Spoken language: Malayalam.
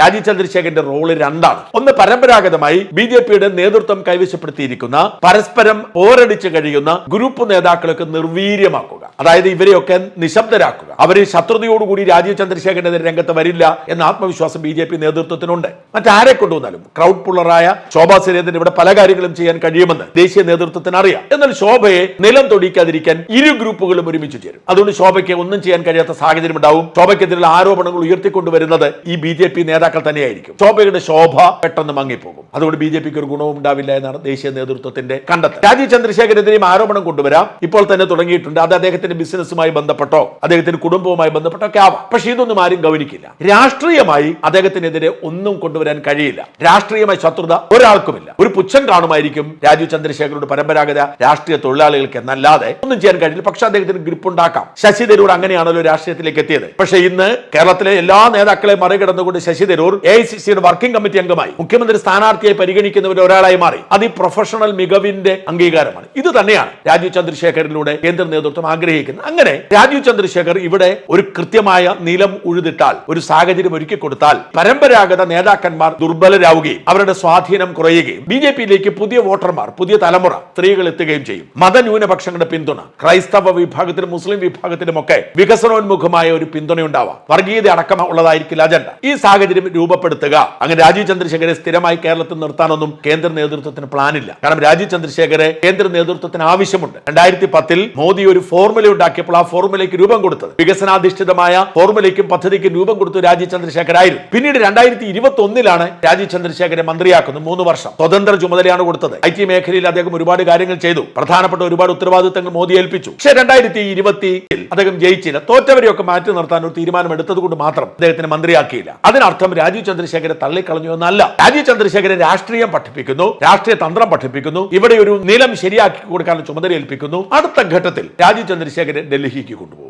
രാജീവ് ചന്ദ്രശേഖരന്റെ റോൾ രണ്ടാണ്. ഒന്ന് പരമ്പരാഗതമായി ബി ജെ പിയുടെ നേതൃത്വം കൈവശപ്പെടുത്തിയിരിക്കുന്ന പരസ്പരം പോരടിച്ച് കഴിയുന്ന ഗ്രൂപ്പ് നേതാക്കളൊക്കെ നിർവീര്യമാക്കുക അതായത് ഇവരെയൊക്കെ നിശബ്ദരാക്കുക. അവർ ശത്രുതയോടുകൂടി രാജീവ് ചന്ദ്രശേഖരനെതിരെ രംഗത്ത് വരില്ല എന്ന ആത്മവിശ്വാസം ബി ജെ പി നേതൃത്വത്തിനുണ്ട്. മറ്റാരെ കൊണ്ടുവന്നാലും? ക്രൗഡ് പുള്ളറായ ശോഭാ സുരേന്ദ്രൻ ഇവിടെ പല കാര്യങ്ങളും ചെയ്യാൻ കഴിയുമെന്ന് ദേശീയ നേതൃത്വത്തിന് അറിയാം. എന്നാൽ ശോഭയെ നിലം തൊടിക്കാതിരിക്കാൻ ഇരു ഗ്രൂപ്പുകളും ഒരുമിച്ച് ചേരും. അതുകൊണ്ട് ശോഭയ്ക്ക് ഒന്നും ചെയ്യാൻ കഴിയാത്ത സാഹചര്യം ഉണ്ടാവും. ശോഭയ്ക്കെതിരെയുള്ള ആരോപണങ്ങൾ ഉയർത്തിക്കൊണ്ടുവരുന്നത് ഈ ബി ജെ പി നേതാക്കൾ തന്നെയായിരിക്കും. ശോഭയുടെ ശോഭ പെട്ടെന്ന് മങ്ങിപ്പോകും. അതുകൊണ്ട് ബി ജെ പിക്ക് ഒരു ഗുണവും ഉണ്ടാവില്ല എന്നാണ് ദേശീയ നേതൃത്വത്തിന്റെ കണ്ടെത്തൽ. രാജീവ് ചന്ദ്രശേഖരനെതിരെയും ആരോപണം കൊണ്ടുവരാം. ഇപ്പോൾ തന്നെ തുടങ്ങിയിട്ടുണ്ട്. അത് അദ്ദേഹത്തിന്റെ ബിസിനസ്സുമായി ബന്ധപ്പെട്ടോ അദ്ദേഹത്തിന്റെ കുടുംബവുമായി ബന്ധപ്പെട്ടോ ഒക്കെ ആവാം. പക്ഷേ ഇതൊന്നും ആരും ഗൗനിക്കില്ല. രാഷ്ട്രീയമായി അദ്ദേഹത്തിനെതിരെ ഒന്നും കൊണ്ടുവരാൻ കഴിയില്ല. രാഷ്ട്രീയമായ ശത്രുത ഒരാൾക്കുമില്ല. ഒരു പുച്ഛം കാണുമായിരിക്കും രാജീവ് ചന്ദ്രശേഖരുടെ പരമ്പരാഗത രാഷ്ട്രീയ തൊഴിലാളികൾക്ക് എന്നല്ലാതെ ഒന്നും ചെയ്യാൻ കഴിയില്ല. പക്ഷെ അദ്ദേഹത്തിന് ഗ്രിപ്പ് ഉണ്ടാക്കാം ശശി തരൂർ അങ്ങനെയാണല്ലോ രാഷ്ട്രീയത്തിലേക്ക് എത്തിയത്. പക്ഷെ ഇന്ന് കേരളത്തിലെ എല്ലാ നേതാക്കളെ മറികടന്നുകൊണ്ട് Shashi Tharoor A I C സിയുടെ വർക്കിംഗ് കമ്മിറ്റി അംഗമായി മുഖ്യമന്ത്രി സ്ഥാനാർത്ഥിയെ പരിഗണിക്കുന്നവരിൽ ഒരാളായി മാറി. അത് ഈ പ്രൊഫഷണൽ മികവിന്റെ അംഗീകാരമാണ്. ഇത് തന്നെയാണ് രാജീവ് ചന്ദ്രശേഖരനിലൂടെ കേന്ദ്ര നേതൃത്വം ആഗ്രഹിക്കുന്നത്. അങ്ങനെ രാജീവ് ചന്ദ്രശേഖർ ഇവിടെ ഒരു കൃത്യമായ നിലം ഉഴുതിട്ടാൽ ഒരു സാഹചര്യം ഒരുക്കി കൊടുത്താൽ പരമ്പരാഗത നേതാക്കന്മാർ ദുർബലരാവുകയും അവരുടെ സ്വാധീനം കുറയുകയും ബി ജെ പിയിലേക്ക് പുതിയ വോട്ടർമാർ പുതിയ തലമുറ സ്ത്രീകൾ എത്തുകയും ചെയ്യും. മതന്യൂനപക്ഷങ്ങളുടെ പിന്തുണ ക്രൈസ്തവ വിഭാഗത്തിനും മുസ്ലിം വിഭാഗത്തിനും ഒക്കെ വികസനോന്മുഖമായ ഒരു പിന്തുണ ഉണ്ടാവാം വർഗീയത അടക്കമുള്ളതായിരിക്കില്ല അജണ്ട. ഈ സാഹചര്യം രൂപപ്പെടുത്തുക. അങ്ങനെ രാജീവ് ചന്ദ്രശേഖരെ സ്ഥിരമായി കേരളത്തിൽ നിർത്താനൊന്നും കേന്ദ്ര നേതൃത്വത്തിന് പ്ലാനില്ല കാരണം രാജീവ് ചന്ദ്രശേഖരെ കേന്ദ്ര നേതൃത്വത്തിന് ആവശ്യമുണ്ട്. രണ്ടായിരത്തി പത്തിൽ മോദി ഒരു ഫോർമുല ഉണ്ടാക്കിയപ്പോൾ ആ ഫോർമുലയ്ക്ക് രൂപം കൊടുത്തത്. വികസനാധിഷ്ഠിതമായ ഫോർമുലയ്ക്കും പദ്ധതിക്കും രൂപം കൊടുത്തു രാജീവ് ചന്ദ്രശേഖരായിരുന്നു. പിന്നീട് രണ്ടായിരത്തി ഇരുപത്തി ഒന്നിലാണ് രാജീവ് ചന്ദ്രശേഖരെ മന്ത്രിയാക്കുന്നത് മൂന്ന് വർഷം. സ്വതന്ത്ര ചുമതലയാണ് കൊടുത്തത്. ഐ ടി മേഖലയിൽ അദ്ദേഹം ഒരുപാട് കാര്യങ്ങൾ ചെയ്തു. പ്രധാനപ്പെട്ട ഒരുപാട് ഉത്തരവാദിത്തങ്ങൾ മോദി ഏൽപ്പിച്ചു. പക്ഷേ രണ്ടായിരത്തി ഇരുപത്തിയിൽ അദ്ദേഹം ജയിച്ചില്ല. തോറ്റവരെയൊക്കെ മാറ്റി നിർത്താൻ ഒരു തീരുമാനം എടുത്തത് കൊണ്ട് മാത്രം അദ്ദേഹത്തിന് മന്ത്രിയാക്കിയില്ല. അതിനർത്ഥം രാജീവ് ചന്ദ്രശേഖരെ തള്ളിക്കളഞ്ഞു എന്നല്ല. രാജീവ് ചന്ദ്രശേഖരെ രാഷ്ട്രീയം പഠിപ്പിക്കുന്നു രാഷ്ട്രീയ തന്ത്രം പഠിപ്പിക്കുന്നു ഇവിടെ ഒരു നിലം ശരിയാക്കി കൊടുക്കാനുള്ള ചുമതല ഏൽപ്പിക്കുന്നു. അടുത്ത ഘട്ടത്തിൽ രാജീവ് ചന്ദ്രശേഖരെ ഡൽഹിക്ക് കൊണ്ടുപോകും.